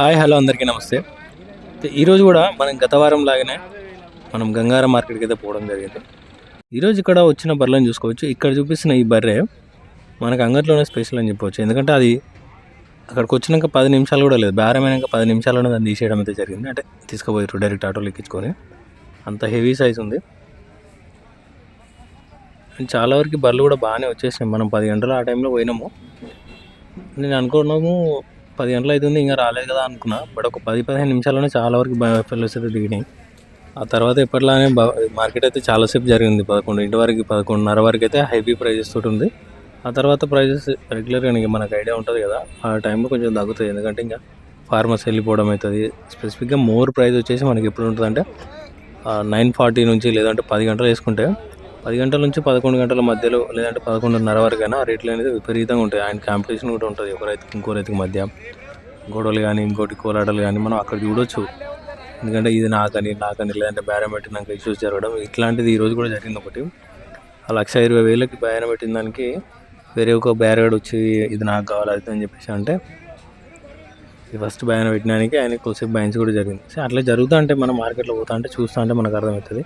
Hi hello అందరికీ నమస్తే. ఈరోజు కూడా మనం గత వారం లాగానే మనం గంగారం మార్కెట్కి అయితే పోవడం జరిగింది. ఈరోజు ఇక్కడ వచ్చిన బర్రెలను చూసుకోవచ్చు. ఇక్కడ చూపిస్తున్న ఈ బర్రె మనకు అంగట్లోనే స్పెషల్ అని చెప్పవచ్చు. ఎందుకంటే అది అక్కడికి వచ్చినాక పది నిమిషాలు కూడా లేదు. బేరమైనాక పది నిమిషాల్లోనే దాన్ని తీసేయడం అయితే జరిగింది. అంటే తీసుకుపోయారు డైరెక్ట్ ఆటోలో ఎక్కించుకొని. అంత హెవీ సైజ్ ఉంది. చాలా వరకు బర్రెలు కూడా బాగానే వచ్చేసినాయి. మనం పది గంటలు ఆ టైంలో పోయినాము. నేను అనుకున్నాము పది గంటలు అవుతుంది ఇంకా రాలేదు కదా అనుకున్నా. బట్ ఒక పది పదిహేను నిమిషాల్లోనే చాలా వరకు ఫెలోస్ అయితే దిగినాయి. ఆ తర్వాత ఎప్పటిలానే మార్కెట్ అయితే చాలాసేపు జరిగింది. పదకొండు ఇంటి వరకు పదకొండున్నర వరకు అయితే హైవీ ప్రైజెస్ తోటి ఉంది. ఆ తర్వాత ప్రైజెస్ రెగ్యులర్గా ఇంకా మనకు ఐడియా ఉంటుంది కదా. ఆ టైంలో కొంచెం తగ్గుతుంది ఎందుకంటే ఇంకా ఫార్మర్స్ వెళ్ళిపోవడం అవుతుంది. స్పెసిఫిక్గా మోర్ ప్రైస్ వచ్చేసి మనకి ఎప్పుడు ఉంటుందంటే నైన్ ఫార్టీ నుంచి లేదంటే పది గంటలు వేసుకుంటే పది గంటల నుంచి పదకొండు గంటల మధ్యలో లేదంటే పదకొండున్నర వరకు అయినా రేట్లు అనేది విపరీతంగా ఉంటాయి. ఆయన కాంపిటీషన్ కూడా ఉంటుంది. ఒక రైతుకి ఇంకో రైతుకి మధ్య. గొడవలు కానీ ఇంకోటి కోలాటలు కానీ మనం అక్కడ చూడొచ్చు. ఎందుకంటే ఇది నాకని నాకని లేదంటే బేరం పెట్టినాక ఇష్యూస్ జరగడం ఇట్లాంటిది ఈరోజు కూడా జరిగింది ఒకటి. ఆ లక్ష ఇరవై వేలకి బేరం పెట్టిన దానికి వేరే ఒక బేరగాడు వచ్చి ఇది నాకు కావాలి అది అని చెప్పేసి అంటే ఈ ఫస్ట్ బయాన్ పెట్టడానికి ఆయన కొద్దిసేపు బయన్స్ కూడా జరిగింది. సో అట్లా జరుగుతూ అంటే మనం మార్కెట్లో పోతా అంటే చూస్తూ అంటే మనకు అర్థమవుతుంది.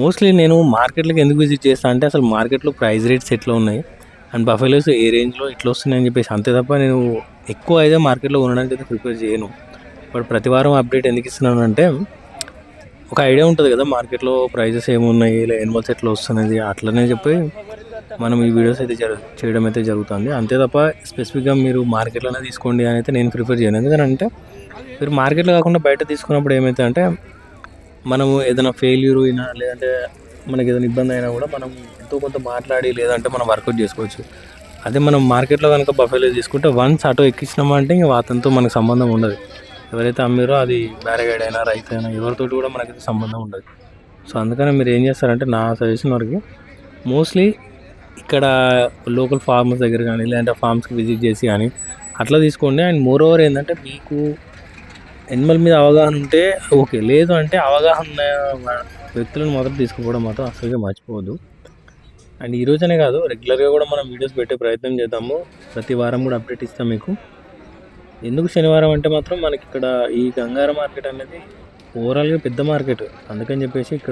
మోస్ట్లీ నేను మార్కెట్లోకి ఎందుకు విజిట్ చేస్తా అంటే అసలు మార్కెట్లో ప్రైస్ రేట్స్ ఎట్లా ఉన్నాయి? అండ్ బఫెలోస్ ఏ రేంజ్లో ఎట్లా వస్తున్నాయని చెప్పేసి అంతే తప్ప నేను ఎక్కువ అయితే మార్కెట్లో ఉండడానికి అయితే ప్రిపేర్ చేయను. బట్ ప్రతి వారం అప్డేట్ ఎందుకు ఇస్తున్నాను అంటే ఒక ఐడియా ఉంటుంది కదా మార్కెట్లో ప్రైజెస్ ఏమున్నాయి ఇలా ఎనిమల్స్ ఎట్లా వస్తున్నది అట్లనే చెప్పి మనం ఈ వీడియోస్ అయితే జరు చేయడం అయితే జరుగుతుంది. అంతే తప్ప స్పెసిఫిక్గా మీరు మార్కెట్లోనే తీసుకోండి అని అయితే నేను ప్రిఫర్ చేయను. ఎందుకంటే మీరు మార్కెట్లో కాకుండా బయట తీసుకున్నప్పుడు ఏమైతే అంటే మనము ఏదైనా ఫెయిల్యూర్ అయినా లేదంటే మనకి ఏదైనా ఇబ్బంది అయినా కూడా మనం ఎంతో కొంత మాట్లాడి లేదంటే మనం వర్కౌట్ చేసుకోవచ్చు. అదే మనం మార్కెట్లో కనుక బఫేలో తీసుకుంటే వన్స్ ఆటో ఎక్కించినామంటే ఇంకా అతనితో మనకు సంబంధం ఉండదు. ఎవరైతే అమ్మారో అది బ్యారగైడ్ అయినా రైతు అయినా ఎవరితోటి కూడా మనకి సంబంధం ఉండదు. సో అందుకని మీరు ఏం చేస్తారంటే నా సజెషన్ వరకు మోస్ట్లీ ఇక్కడ లోకల్ ఫార్మర్స్ దగ్గర కానీ లేదంటే ఫార్మ్స్కి విజిట్ చేసి కానీ అట్లా తీసుకోండి. అండ్ మోర్ ఓవర్ ఏంటంటే మీకు ఎనిమల్ మీద అవగాహన ఉంటే ఓకే. లేదు అంటే అవగాహన వ్యక్తులను మాత్రం తీసుకుపోవడం మాత్రం అసలుగా మర్చిపోవద్దు. అండ్ ఈ రోజనే కాదు రెగ్యులర్గా కూడా మనం వీడియోస్ పెట్టే ప్రయత్నం చేద్దాము. ప్రతి వారం కూడా అప్డేట్ ఇస్తాం మీకు. ఎందుకు శనివారం అంటే మాత్రం మనకి ఇక్కడ ఈ గంగార మార్కెట్ అనేది ఓవరాల్గా పెద్ద మార్కెట్ అందుకని చెప్పేసి ఇక్కడ